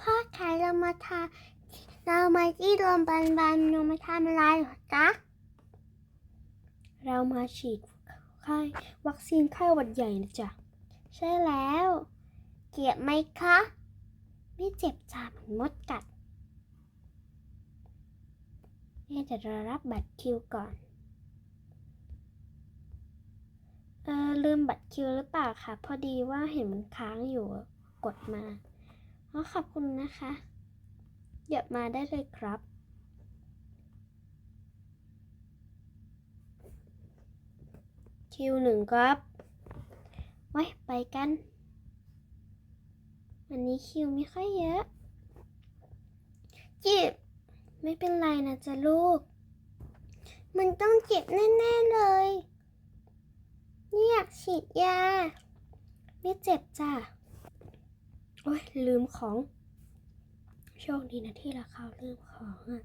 พ่อคะเรามาทาเรามาที่โรงพยาบาลบานเรามาทำอะไรเหรอจ๊ะ เรามาฉีดไข้วัคซีนไข้หวัดใหญ่นะจ๊ะ ใช่แล้ว เจ็บไหมคะ ไม่เจ็บจ้าเหมือนมดกัดเอ๊ะเดี๋ยวเรารับบัตรคิวก่อน เออลืมบัตรคิวหรือเปล่าคะพอดีว่าเห็นมันค้างอยู่อะกดมา อขอบคุณนะคะเดี๋ยวมาได้เลยครับ คิวหนึ่งครับ ไว้ไปกัน วันนี้คิวไม่ค่อยเยอะ เจ็บ ไม่เป็นไรนะจ๊ะลูก มันต้องเจ็บแน่ๆเลยนี่อยากฉีดยา ไม่เจ็บจ้ะ อ้ยลืมของ โชคดีนะที่ราคาลืมของอะ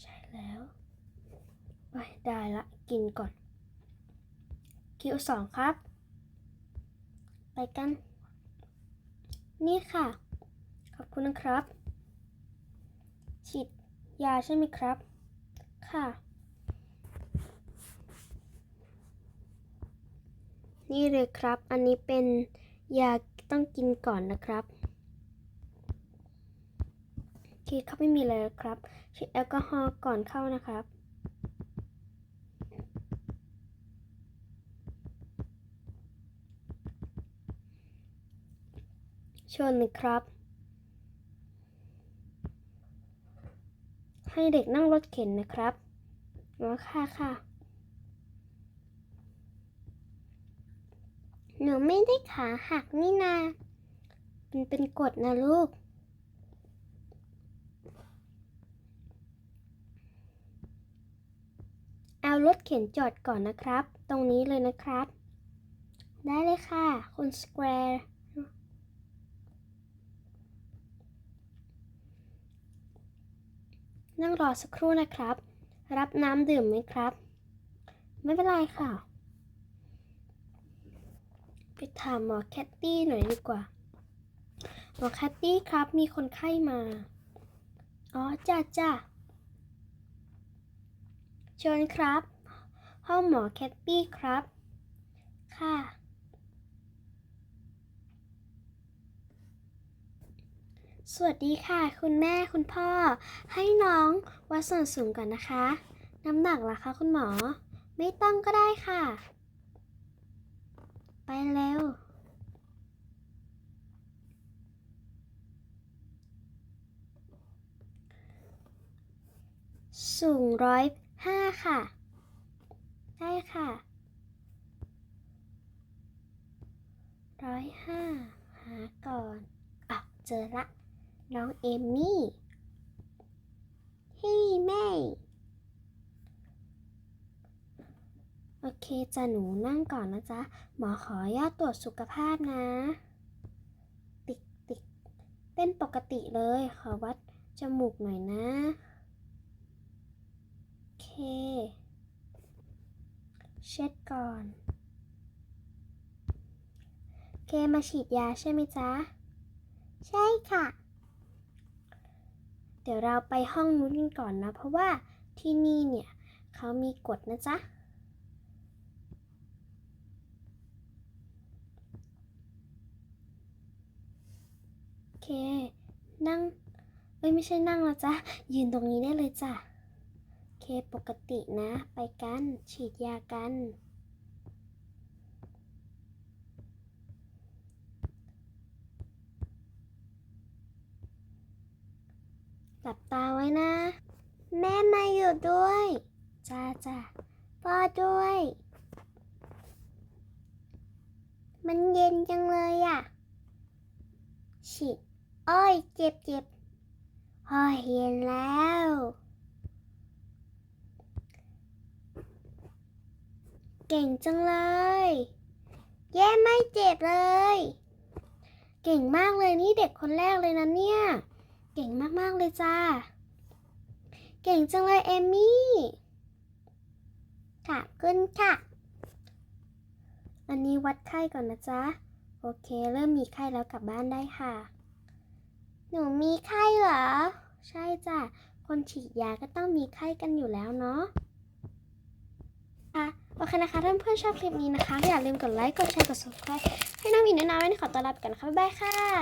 ใช่แล้ว ไปได้ละ กินก่อน คิวสองครับ ไปกัน นี่ค่ะ ขอบคุณนะครับ ฉีดยาใช่ไหมครับ ค่ะ นี่เลยครับ อันนี้เป็นยา ต้องกินก่อนนะครับโอเคครับไม่มีอะไรแล้วครับฉีดแอลกอฮอล์ก่อนเข้านะครับชวนเลยครับ ให้เด็กนั่งรถเข็นนะครับอ๋อค่ะค่ะ หนูไม่ได้ขาหักนี่นา มันเป็นกฎนะลูก เอารถเข็นจอดก่อนนะครับ ตรงนี้เลยนะครับ ได้เลยค่ะ คุณสแควร์นั่งรอสักครู่นะครับ รับน้ำดื่มไหมครับ ไม่เป็นไรค่ะ ไปถามหมอแคตตี้หน่อยดีกว่า หมอแคตตี้ครับ มีคนไข้มา อ๋อจ้าจ้าเชิญครับ ห้องหมอแคตตี้ครับ ค่ะ สวัสดีค่ะ คุณแม่คุณพ่อ ให้น้องวัดส่วนสูงก่อนนะคะ น้ำหนักล่ะคะคุณหมอ ไม่ต้องก็ได้ค่ะ ไปเร็ว สูงร้อยห้าค่ะ ได้ค่ะร้อยห้าหาก่อนอะเจอละ น้องเอมมี่เฮ้ยแม่ โอเคจ้ะหนูนั่งก่อนนะจ๊ะ หมอขออนุญาตตรวจสุขภาพนะ ติ๊กติ๊กเป็นปกติเลย ขอวัดจมูกหน่อยนะ โอเค เช็ดก่อนโอเคมาฉีดยาใช่ไหมจ๊ะ ใช่ค่ะ เดี๋ยวเราไปห้องนู้นกันก่อนนะ เพราะว่าที่นี่เนี่ย เขามีกฎนะจ๊ะ เค นั่ง เอ้ยไม่ใช่นั่งแล้วจ้ะ ยืนตรงนี้ได้เลยจ้ะ เคปกตินะ ไปกัน ฉีดยากัน หลับตาไว้นะ แม่มาอยู่ด้วย จ้าจ้าพ่อด้วย มันเย็นจังเลยอะฉีด อ้ยเจ็บเจ็บอ้อยเย็นแล้ว เก่งจังเลยเย้ไม่เจ็บเลย เก่งมากเลยนี่เด็กคนแรกเลยนะเนี่ย เก่งมากๆเลยจ้า เก่งจังเลยเอมี่ขอบคุณค่ะ อันนี้วัดไข้ก่อนนะจ๊ะ โอเค เริ่มมีไข้แล้วกลับบ้านได้ค่ะ หนูมีไข้เหรอ ใช่จ้ะ คนฉีดยาก็ต้องมีไข้กันอยู่แล้วเนาะค่ะโอเคนะคะถ้าเพื่อนชอบคลิปนี้นะคะ อย่าลืมกดไลค์ กดแชร์ กด subscribe ให้น้องมีด้วยนะวันนี้ขอตัวลาไปก่อนนะคะ บ๊ายบายค่ะ